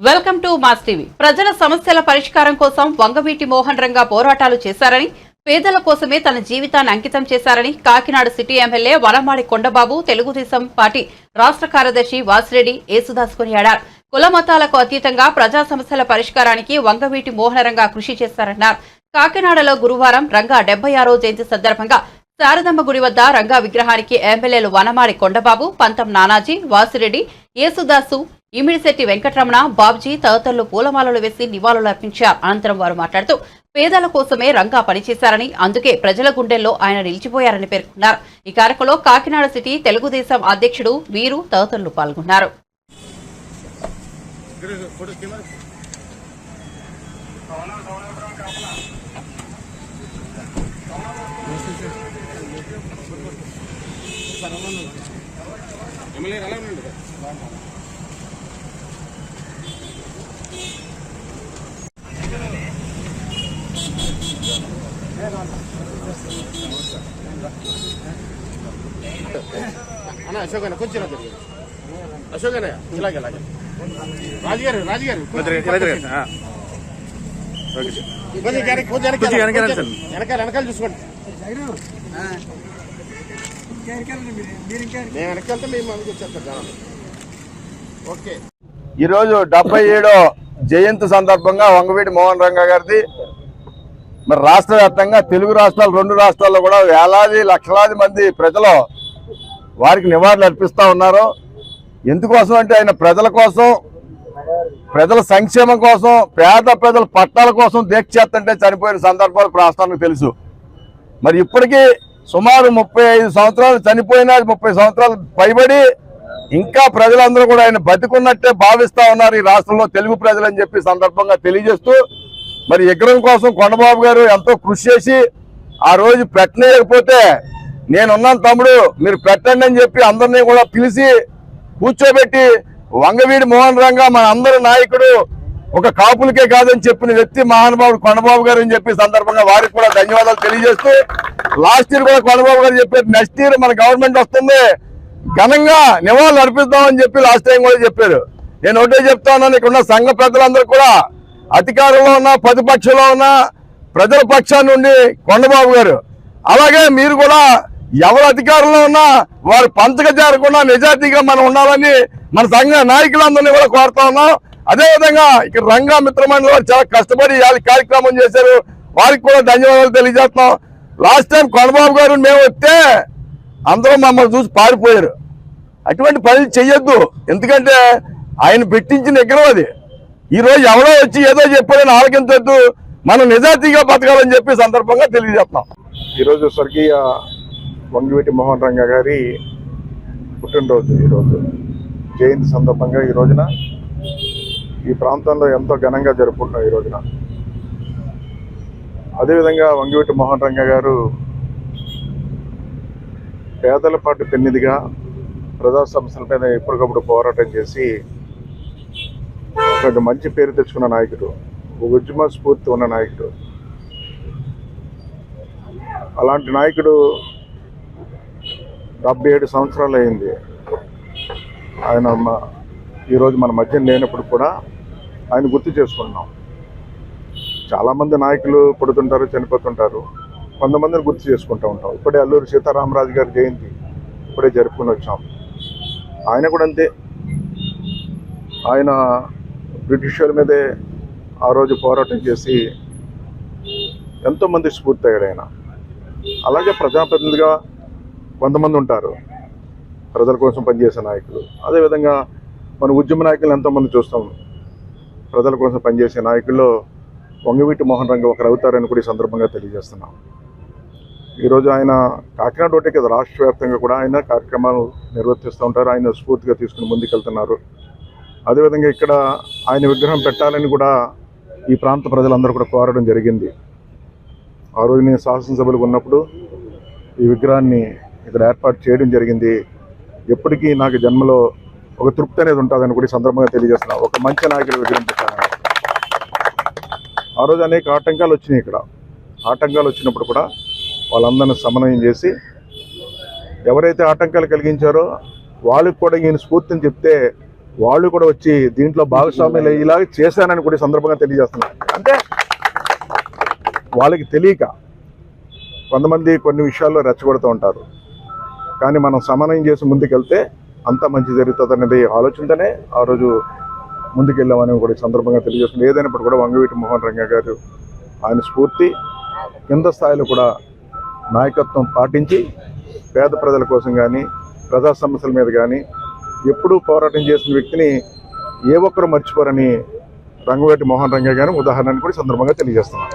Welcome to mass TV. ప్రజల సమస్యల పరిష్కారం కోసం వంగవీటి మోహన్ రంగా పోరాటాలు చేశారని పేదల కోసమే తన జీవితాన్ని అంకితం చేశారని Kakinada city MLA Vanamadi Kondababu Telugu Desam party రాష్ట్ర కార్యదర్శి వాసిరెడ్డి యేసుదాస్ కొనియాడారు. కుల మతాలకు అతీతంగా ప్రజా సమస్యల పరిష్కారానికి వంగవీటి మోహనరంగా కృషి చేశారన్నారు. కాకినాడలో గురువారం రంగా డెబ్బై ఆరో జయంతి సందర్భంగా శారదమ్మ గుడి వద్ద రంగా విగ్రహానికి ఎమ్మెల్యేలు వనమాడి కొండబాబు పంతం నానాజీ వాసిరెడ్డి యేసుదాసు ఇమిడిశెట్టి వెంకటరమణ బాబ్జీ తదితరులు పూలమాలలు వేసి నివాళులు అర్పించారు. అనంతరం వారు మాట్లాడుతూ పేదల కోసమే రంగా పనిచేశారని అందుకే ప్రజల గుండెల్లో ఆయన నిలిచిపోయారని పేర్కొన్నారు. ఈ కార్యక్రమంలో కాకినాడ సిటీ తెలుగుదేశం అధ్యక్షుడు వీరు తదితరులు పాల్గొన్నారు. ఎమ్మెల్యే అన్న అశోక్ అన్న కొంచెం తిరిగి. అశోక్ అన్న ఇలాగే ఇలాగే. రాజుగారు రాజుగారు కొంచెం. వెనకాల వెనకాల చూసుకోండి. మేము వెళ్తే మేము అందుకు వచ్చేస్తాం ఓకే. ఈరోజు డెబ్బై ఏడో జయంతి సందర్భంగా వంగవీటి మోహన్ రంగ గారిది మరి రాష్ట్ర వ్యాప్తంగా తెలుగు రాష్ట్రాలు రెండు రాష్ట్రాల్లో కూడా వేలాది లక్షలాది మంది ప్రజలు వారికి నివాళులు అర్పిస్తూ ఉన్నారు. ఎందుకోసం అంటే ఆయన ప్రజల కోసం ప్రజల సంక్షేమం కోసం పేద ప్రజల పట్టాల కోసం దీక్ష చేస్తుంటే చనిపోయిన సందర్భాలు రాష్ట్రానికి తెలుసు. మరి ఇప్పటికీ సుమారు ముప్పై ఐదు సంవత్సరాలు చనిపోయిన ముప్పై సంవత్సరాలు పైబడి ఇంకా ప్రజలందరూ కూడా ఆయన బతికున్నట్టే భావిస్తా ఉన్నారు ఈ రాష్ట్రంలో తెలుగు ప్రజలు అని చెప్పి సందర్భంగా తెలియజేస్తూ మరి విగ్రహం కోసం కొండబాబు గారు ఎంతో కృషి చేసి ఆ రోజు పెట్టలేకపోతే నేనున్నాను తమ్ముడు మీరు పెట్టండి అని చెప్పి అందరినీ కూడా పిలిచి కూర్చోబెట్టి వంగవీడి మోహన్ రంగా మన అందరి నాయకుడు ఒక కాపులకే కాదని చెప్పిన వ్యక్తి మహానుభావుడు కొండబాబు గారు అని చెప్పి సందర్భంగా వారికి కూడా ధన్యవాదాలు తెలియజేస్తూ లాస్ట్ ఇయర్ కూడా కొండబాబు గారు చెప్పారు నెక్స్ట్ ఇయర్ మన గవర్నమెంట్ వస్తుంది ఘనంగా నివాళులు అర్పిస్తామని చెప్పి లాస్ట్ టైం కూడా చెప్పారు. నేను ఒకటే చెప్తా ఉన్నాను ఇక్కడ ఉన్న సంఘ పెద్దలందరూ కూడా అధికారంలో ఉన్న ప్రతిపక్షంలో ఉన్న ప్రజల పక్షాన్ని నుండి కొండబాబు గారు. అలాగే మీరు కూడా ఎవరు అధికారంలో ఉన్నా వారు పంచక చేరకుండా నిజాయితీగా మనం ఉండాలని మన సంఘ నాయకులందరినీ కూడా కోరుతా ఉన్నాం. అదేవిధంగా ఇక్కడ రంగా మిత్రమైన వారు చాలా కష్టపడి ఇవాళ కార్యక్రమం చేశారు. వారికి కూడా ధన్యవాదాలు తెలియజేస్తున్నాం. లాస్ట్ టైం కొండబాబు గారు మేము వస్తే అందరూ మమ్మల్ని చూసి పారిపోయారు. అటువంటి పనులు చెయ్యొద్దు. ఎందుకంటే ఆయన పెట్టించిన విగ్రహం అది. ఈరోజు ఎవరో వచ్చి ఏదో చెప్పారని ఆలకించొద్దు మనం నిజాయితీగా బతకాలని చెప్పి సందర్భంగా తెలియజేస్తాం ఈరోజు స్వర్గీయ వంగివేటి మోహన్ రంగ గారి పుట్టినరోజు ఈరోజు జయంతి సందర్భంగా ఈ రోజున ఈ ప్రాంతంలో ఎంతో ఘనంగా జరుపుకుంటున్నాం ఈ రోజున. అదేవిధంగా వంగివేటి మోహన్ రంగ గారు పేదల పాటు పెన్నిదిగా ప్రజా సమస్యలపైన ఎప్పటికప్పుడు పోరాటం చేసి ఒక మంచి పేరు తెచ్చుకున్న నాయకుడు ఒక ఉద్యమ స్ఫూర్తి ఉన్న నాయకుడు. అలాంటి నాయకుడు డెబ్బై ఏడు సంవత్సరాలు అయింది. ఆయన ఈరోజు మన మధ్య లేనప్పుడు కూడా ఆయన గుర్తు చేసుకుంటున్నాం. చాలామంది నాయకులు పుడుతుంటారు చనిపోతుంటారు. కొంతమందిని గుర్తు చేసుకుంటూ ఉంటాం. ఇప్పుడే అల్లూరి సీతారామరాజు గారి జయంతి ఇప్పుడే జరుపుకొని వచ్చాం. ఆయన కూడా అంతే. ఆయన బ్రిటిష్ వారి మీదే ఆ రోజు పోరాటం చేసి ఎంతోమంది స్ఫూర్తి అయ్యాడు ఆయన అలాగే ప్రజాప్రతినిధిగా కొంతమంది ఉంటారు. ప్రజల కోసం పనిచేసే నాయకులు. అదేవిధంగా మన ఉద్యమ నాయకులు ఎంతోమంది చూస్తాం. ప్రజల కోసం పనిచేసే నాయకుల్లో వంగవీటి మోహన్ రంగ ఒకరు అవుతారని కూడా ఈ సందర్భంగా తెలియజేస్తున్నాం. ఈరోజు ఆయన కాకినాడ ఒకటే కదా రాష్ట్ర వ్యాప్తంగా కూడా ఆయన కార్యక్రమాలు నిర్వర్తిస్తూ ఉంటారు. ఆయన స్ఫూర్తిగా తీసుకుని ముందుకెళ్తున్నారు. అదేవిధంగా ఇక్కడ ఆయన విగ్రహం పెట్టాలని కూడా ఈ ప్రాంత ప్రజలందరూ కూడా కోరడం జరిగింది. ఆ రోజు నేను శాసనసభలకు ఉన్నప్పుడు ఈ విగ్రహాన్ని ఇక్కడ ఏర్పాటు చేయడం జరిగింది. ఎప్పటికీ నాకు జన్మలో ఒక తృప్తి అనేది ఉంటుందని కూడా ఈ సందర్భంగా తెలియజేస్తున్నా. ఒక మంచి నాయకుడు విగ్రహం పెట్టాలని. ఆ రోజు అనేక ఆటంకాలు వచ్చినాయి ఇక్కడ. ఆటంకాలు వచ్చినప్పుడు కూడా వాళ్ళందరిని సమన్వయం చేసి ఎవరైతే ఆటంకాలు కలిగించారో వాళ్ళకి కూడా ఈయన స్ఫూర్తిని చెప్తే వాళ్ళు కూడా వచ్చి దీంట్లో భాగస్వామ్యులు అయ్యేలాగా చేశానని కూడా ఈ సందర్భంగా తెలియజేస్తున్నారు. అంటే వాళ్ళకి తెలియక కొంతమంది కొన్ని విషయాల్లో రెచ్చగొడుతూ ఉంటారు. కానీ మనం సమన్వయం చేసి ముందుకెళ్తే అంత మంచి జరుగుతుంది అనేది ఆలోచనతోనే ఆ రోజు ముందుకెళ్ళామని కూడా ఈ సందర్భంగా తెలియజేస్తుంది ఏదైనప్పుడు కూడా వంగవీటి మోహన్ రంగ గారు ఆయన స్ఫూర్తి కింద స్థాయిలో కూడా నాయకత్వం పాటించి పేద ప్రజల కోసం కానీ ప్రజా సమస్యల మీద కానీ ఎప్పుడూ పోరాటం చేసిన వ్యక్తిని ఏ ఒక్కరు మర్చిపోరని రంగవేటి మోహన్ రంగ గారు ఉదాహరణని కూడా సందర్భంగా తెలియజేస్తున్నారు.